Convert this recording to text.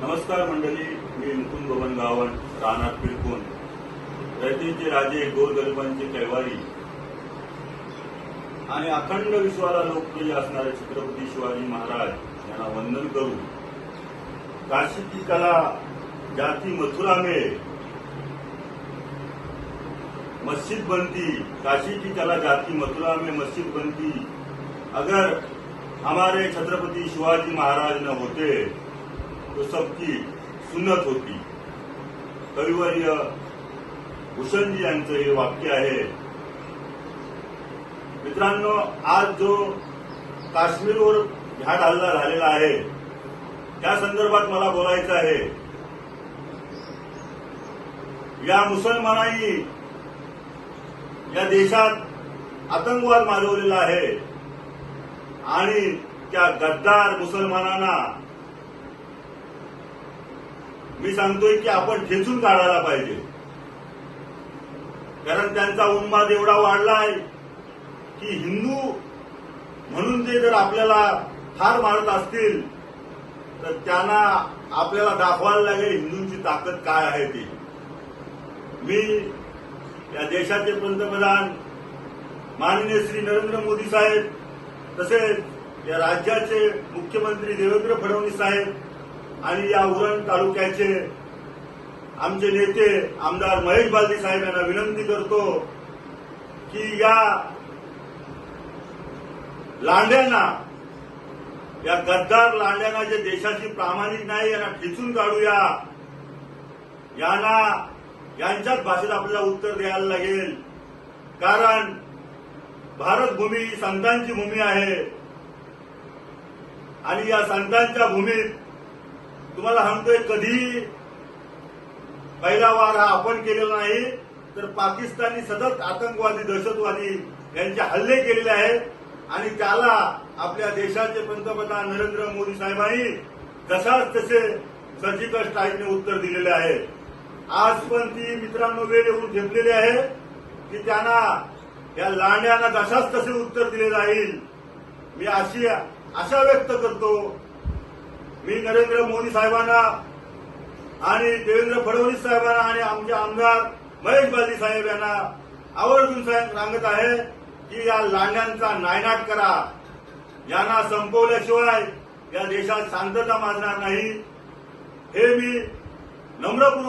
नमस्कार मंडळी मी मुकुंद बबन गावण राहणार पिरकून. रयतेचे राजे गोरगरिबांचे कैवारी. आणि अखंड विश्वाला लोकप्रिय असणारे छत्रपती शिवाजी महाराज यांना वंदन करू. काशी की कला जाती मथुरा में मस्जिद बनती काशी की कला जाती मथुरा में मस्जिद बनती. अगर हमारे छत्रपति शिवाजी महाराज न होते तो सबकी सुन्नत होती. कविवर्य भूषणजी यांचं हे वाक्य आहे. मित्रांनो आज जो काश्मीरवर घाट हल्ला झालेला आहे त्या संदर्भात मला बोलायचं आहे. या मुसलमानांनी या देशात आतंकवाद माजवलेला आहे आणि त्या गद्दार मुसलमानांना मी सांगतोय की आपण खेचून काढायला पाहिजे. कारण त्यांचा उन्माद एवढा वाढलाय की हिंदू म्हणून ते जर आपल्याला फार मारत असतील तर त्यांना आपल्याला दाखवायला लागेल हिंदूंची ताकद काय आहे ती. मी या देशाचे पंतप्रधान माननीय श्री नरेंद्र मोदी साहेब तसेच या राज्याचे मुख्यमंत्री देवेंद्र फडणवीस साहेब आणि या उरण तालुक्याचे आमचे नेते आमदार महेश बालदी साहेब यांना विनंती करतो की या लांड्यांना या गद्दार लांड्यांना जे देशाची प्रामाणिक नाही यांना खिचून काढूया यांना यांच्याच भाषेत आपल्याला उत्तर द्यायला लागेल. कारण भारत भूमी ही संतांची भूमी आहे. आणि या संतांच्या भूमीत तुम्हाला सांगतोय कधी पहिला वार हा आपण केलेला नाही तर पाकिस्तानी सतत आतंकवादी दहशतवादी यांचे हल्ले केलेले आहेत. आणि त्याला आपल्या देशाचे पंतप्रधान नरेंद्र मोदी साहेबांनी जसाच तसे सर्जिकल स्ट्राईकने उत्तर दिलेले आहे. आज पण ती मित्रांनो वेळ येऊन झेपलेली आहे की त्यांना या लांड्यांना जशाच तसे उत्तर दिले जाईल. मी अशी आशा व्यक्त करतो मी नरेंद्र मोदी साहेबांना आणि देवेंद्र फडणवीस साहेबांना आणि आमचे आमदार महेश बाजी साहेब यांना आवर्जून साहेब सांगत आहे की या लांड्यांचा नायनाट करा. यांना संपवल्याशिवाय या देशात शांतता माजणार नाही. हे मी नम्रपूर्वक